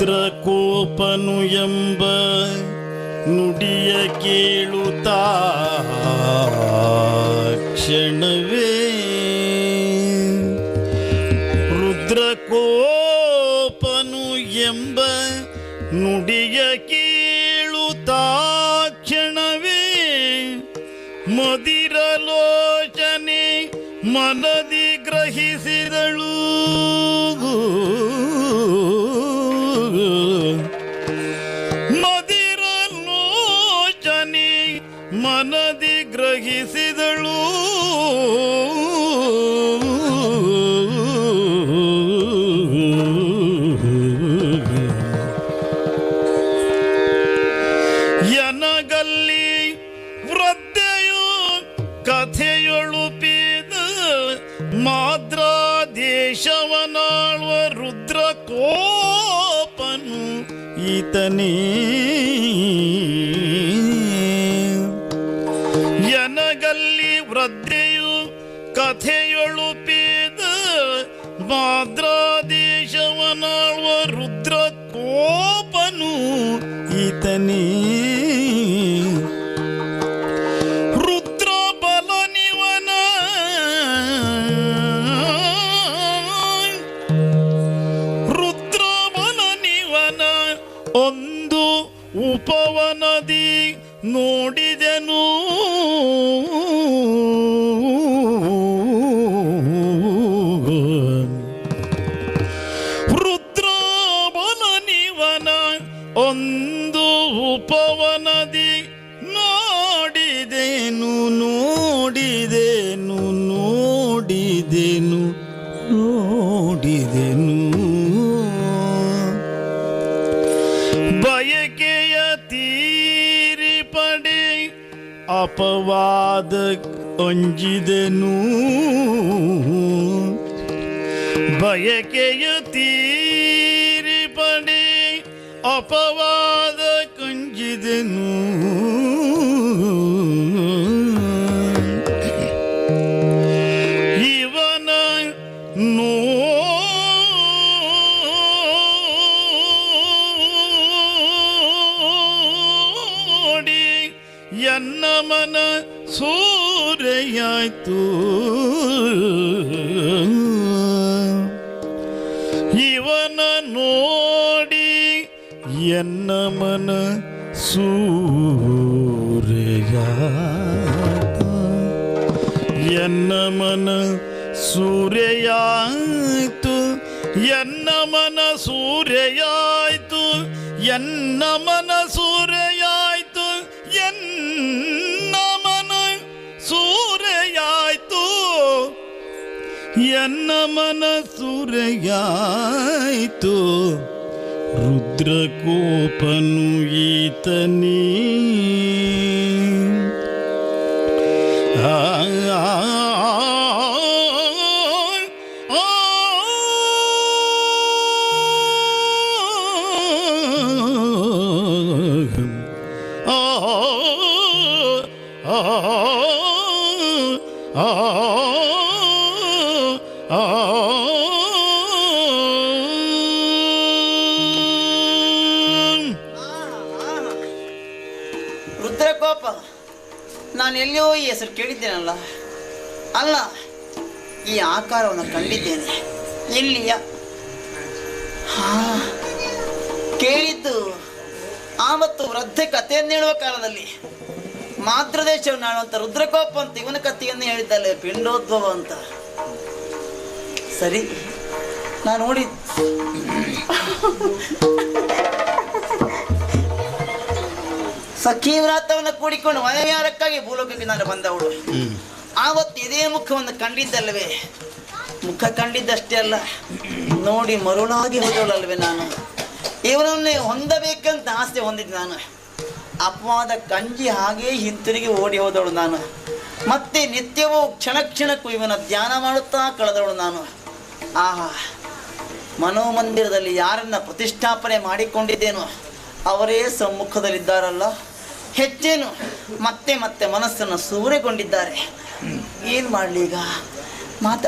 ರುದ್ರಕೋಪನು ಎಂಬ ನುಡಿಯ ಕೇಳುತ್ತಾ ಕ್ಷಣವೇ. ರುದ್ರಕೋಪನು ಎಂಬ ನುಡಿಯ ಕೇಳುತ್ತಾ ಕ್ಷಣವೇ. ಮದಿರಲೋಚನೆ ಮನದಿ ಗ್ರಹಿಸಿದಳು. ಗ್ರಹಿಸಿದಳು. ಎನಗಲ್ಲಿ ವೃದ್ಧೆಯು ಕಥೆಯೊಳುಪಿದ ಮಾದ್ರ ದೇಶವನಾಳುವ ರುದ್ರ ಕೋಪನು ಈತನೇ. ಕಥೆಯೊಳುಪಿದ ಭಾದ್ರಾದೇಶವನಾಳುವ ರುದ್ರ ಕೋಪನು ಈತನೇ. ರುದ್ರ ಬಲನಿವನ ರುದ್ರ ಬಲ ಒಂದು ಉಪವನದಿ ನೋಡಿದೆನು. ಒಂದು ಉಪವನದಿ ನೋಡಿದೇನು ನೋಡಿದೇನು ನೋಡಿದೇನು ನೋಡಿದೆನು. ಬಯಕೆಯ ತೀರಿ ಪಡೆ ಅಪವಾದ ಅಂಜಿದೆನು. ಬಯಕೆಯ ತೀರಿ ಅಪವಾದ ಕಂಜಿದೆನು ಇವನ ನೋಡಿ ಎನ್ನ ಮನ ಸೂರೆಯಾಯ್ತು ಇವನ എന്ന മന സൂരയ എന്ന മന സൂര്യയായ്ത്തു എന്ന മന സൂര്യയായ്ത്തു എന്ന മന സൂര്യയായ്ത്തു എന്ന മന സൂര്യയായ്ത്തു എന്ന മന സൂര്യയായ്ത്തു ರುದ್ರಕೋಪನು ಈತನೇ ಆ ಆ ಆ ನಾನು ಎಲ್ಲಿಯೋ ಈ ಹೆಸರು ಕೇಳಿದ್ದೇನಲ್ಲ? ಅಲ್ಲ, ಈ ಆಕಾರವನ್ನು ಕಂಡಿದ್ದೇನೆ. ಎಲ್ಲಿಯ? ಕೇಳಿದ್ದು ಆವತ್ತು ವೃದ್ಧೆ ಕಥೆಯನ್ನು ಹೇಳುವ ಕಾಲದಲ್ಲಿ. ಮಾತೃದೇಶವನ್ನು ಆಳುವಂತ ರುದ್ರಕೋಪ ಅಂತ ಇವನ ಕಥೆಯನ್ನು ಹೇಳಿದ್ದಲ್ಲ ಪಿಂಡೋದ್ಭವ ಅಂತ. ಸರಿ ನಾನು ನೋಡಿ. ಸಖೀವ್ರಾತವನ್ನು ಕೂಡಿಕೊಂಡು ವನವಿಹಾರಕ್ಕಾಗಿ ಭೂಲೋಕಕ್ಕೆ ನಾನು ಬಂದವಳು. ಆವತ್ತು ಇದೇ ಮುಖವನ್ನು ಕಂಡಿದ್ದಲ್ಲವೇ? ಮುಖ ಕಂಡಿದ್ದಷ್ಟೇ ಅಲ್ಲ ನೋಡಿ ಮರುಳಾಗಿ ಹೋದವಳಲ್ವೇ ನಾನು. ಇವನನ್ನೇ ಹೊಂದಬೇಕಂತ ಆಸೆ ಹೊಂದಿದ್ದೆ ನಾನು. ಅಪವಾದ ಕಂಜಿ ಹಾಗೇ ಹಿಂತಿರುಗಿ ಓಡಿ ಹೋದವಳು ನಾನು. ಮತ್ತೆ ನಿತ್ಯವೂ ಕ್ಷಣ ಕ್ಷಣಕ್ಕೂ ಇವನ ಧ್ಯಾನ ಮಾಡುತ್ತಾ ಕಳೆದವಳು ನಾನು. ಆಹಾ ಮನೋಮಂದಿರದಲ್ಲಿ ಯಾರನ್ನ ಪ್ರತಿಷ್ಠಾಪನೆ ಮಾಡಿಕೊಂಡಿದ್ದೇನೋ ಅವರೇ ಸಮ್ಮುಖದಲ್ಲಿದ್ದಾರಲ್ಲ. ಹೆಚ್ಚೇನು ಮತ್ತೆ ಮತ್ತೆ ಮನಸ್ಸನ್ನು ಸೂರೆಗೊಂಡಿದ್ದಾರೆ. ಏನು ಮಾಡಲಿ ಈಗ? ಮಾತ.